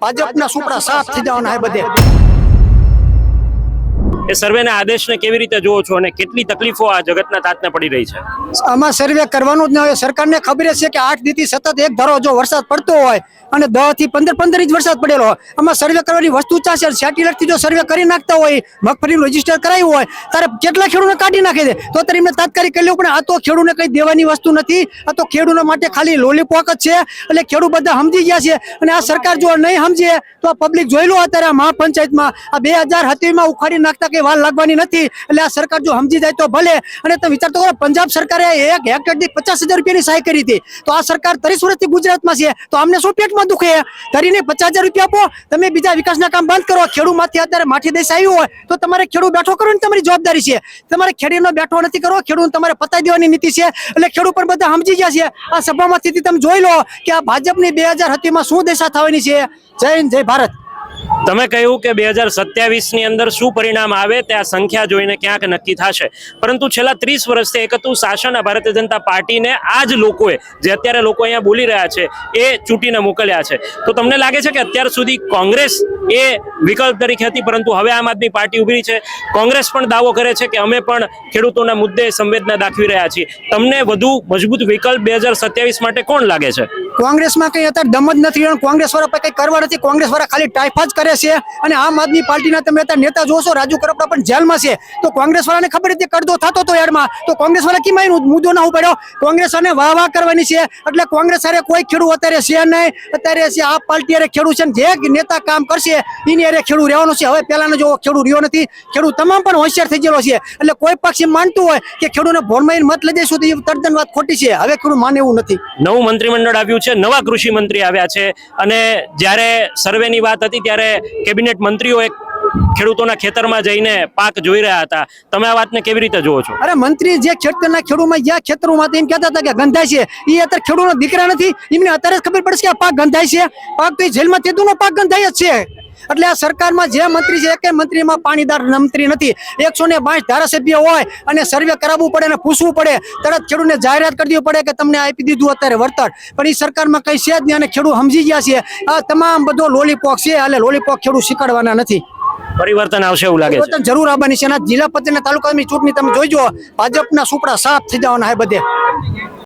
ભાજપના સુપડા સાફ થઈ જવાના હે બધે. એ સર્વેના આદેશને કેવી રીતે જુઓ છો અને કેટલી તકલીફો આ જગતના તાતને પડી રહી છે? આમાં સર્વે કરવાનું જ ન હોય. સરકારને ખબર છે કે આઠ દીથી સતત એક ધારો જો વરસાદ પડતો હોય અને દસથી પંદર પંદર ઇંચ વરસાદ પડેલો હોય, આમાં સર્વે કરવાની વસ્તુ ચાલશે. સેટેલાઇટથી જો સર્વે કરી નાખતા હોય, મગફળીનું રજિસ્ટર કરાયું હોય, ત્યારે કેટલા ખેડૂતને કાઢી નાખી દે તો ત્યારે એમને તાત્કાલિક કરી લેવું પણ આ તો ખેડૂતને કંઈ દેવાની વસ્તુ નથી. આ તો ખેડૂતો માટે ખાલી લોલીપોક જ છે. એટલે ખેડૂત બધા સમજી ગયા છે. અને આ સરકાર જો નહીં સમજે, તો આ પબ્લિક જોઈ લો અત્યારે મહાપંચાયતમાં. આ બે હજાર હતીમાં ઉખાડી નાખતા કઈ વાર લાગવાની નથી. એટલે આ સરકાર જો સમજી જાય તો ભલે. અને તમે વિચાર કરો, પંજાબ સરકારે એક હેક્ટર દીઠ પચાસ હજાર રૂપિયાની સહાય કરી હતી. તો આ સરકાર ત્રીસ વર્ષથી ગુજરાતમાં છે. તો અમને શું પેટમાં દુખે? કરીને પચાસ હજાર રૂપિયા આપો. તમે બીજા વિકાસના કામ બંધ કરો. ખેડૂતમાંથી અત્યારે માઠી દેશ આવ્યું હોય, તો તમારે ખેડૂત બેઠો કરો ને તમારી જવાબદારી છે. તમારે ખેડૂતનો બેઠો નથી કરવો. ખેડૂત તમારે પતાવી દેવાની નીતિ છે. એટલે ખેડૂત પણ બધા સમજી ગયા છે. આ સભામાં સ્થિતિ તમે જોઈ લો કે આ ભાજપની બે હજારમાં શું દિશા થવાની છે. જય હિન્દ, જય ભારત. તમે કહ્યું કે બે હજાર સત્યાવીસની અંદર શું પરિણામ આવે તે આ સંખ્યા જોઈને ક્યાંક નક્કી થશે. પરંતુ છેલ્લા ત્રીસ વર્ષથી એકતું શાસન, આ ભારતીય જનતા પાર્ટીને આ જ લોકોએ, જે અત્યારે લોકો અહીંયા બોલી રહ્યા છે, એ ચૂંટીને મોકલ્યા છે. તો તમને લાગે છે કે અત્યાર સુધી કોંગ્રેસ એ વિકલ્પ તરીકે હતી, પરંતુ હવે આમ આદમી પાર્ટી ઉભરી છે. કોંગ્રેસ પણ દાવો કરે છે કે અમે પણ ખેડૂતોના મુદ્દે સંવેદના દાખવી રહ્યા છીએ. તમને વધુ મજબૂત વિકલ્પ બે માટે કોણ લાગે છે? કોંગ્રેસમાં કઈ અત્યારે દમ જ નથી કોંગ્રેસ વાળા પર કઈ કરવા નથી. કોંગ્રેસ વાળા ખાલી ટાઈફા જ કરે છે અને આમ આદમી પાર્ટીના તમે અત્યારે નેતા જોશો, રાજુ કરપડા પણ જેલમાં છે. તો કોંગ્રેસ વાળાને ખબર હતી કરદો થતો હતો એડમાં તો કોંગ્રેસ વાળા કેમ આવીને મુદ્દો ના ઉપાડ્યો? કોંગ્રેસ અને વાહ વાહ કરવાની છે. એટલે કોંગ્રેસ અરે કોઈ ખેડૂત અત્યારે છે નહીં. અત્યારે છે આ પાર્ટી અરે ખેડૂત છે જે નેતા કામ કરશે, એની અરે ખેડૂત રહેવાનું છે. હવે પહેલાનો જો ખેડૂત રહ્યો નથી. ખેડૂત તમામ પણ હોશિયાર થઈ ગયેલો છે. એટલે કોઈ પક્ષ માનતું હોય કે ખેડૂતને ભોરમાં મત લઈ દઈશું તો એ તદ્દન વાત ખોટી છે. હવે ખેડૂત માને એવું નથી. નવું મંત્રીમંડળ આવ્યું છે. નવા કૃષિ મંત્રી આવ્યા છે. અને જ્યારે સર્વેની વાત હતી, ત્યારે કેબિનેટ મંત્રીઓ એક ખેડૂતોના ખેતરમાં જઈને પાક જોઈ રહ્યા હતા. તમે આ વાતને કેવી રીતે જુઓ છો? અરે મંત્રી જે ખેતરના ખેડૂમાં જ્યાં ખેતરોમાં એમ કહેતા હતા કે ગંધાય છે. એ અત્યારે ખેડૂતનો દીકરા નથી. એમને અત્યારે ખબર પડશે કે આ પાક ગંધાય છે. પાક તો જેલમાં તેતુનો પાક ગંધાય જ છે. એટલે આ સરકારમાં જે મંત્રી છે એકે મંત્રીમાં પાણીદાર મંત્રી નથી. એકસો ને પાંચ ધારાસભ્ય હોય અને સર્વે કરાવવું પડે અને પૂછવું પડે. તરત ખેડૂતને જાહેરાત કરી દેવી પડે કે તમને આપી દીધું અત્યારે વળતર. પણ એ સરકારમાં કઈ છે જ નહીં અને ખેડૂત સમજી ગયા છે. આ તમામ બધો લોલીપોક છે. એટલે લોલીપોક ખેડૂત શીખવાડવાના નથી. પરિવર્તન આવશે એવું લાગે છે. જરૂર આવવાની છે જિલ્લા પંચાયતના તાલુકાની ચૂંટણી તમે જોઈજો ભાજપના સુપડા સાફ થઈ જવાના હે બધે.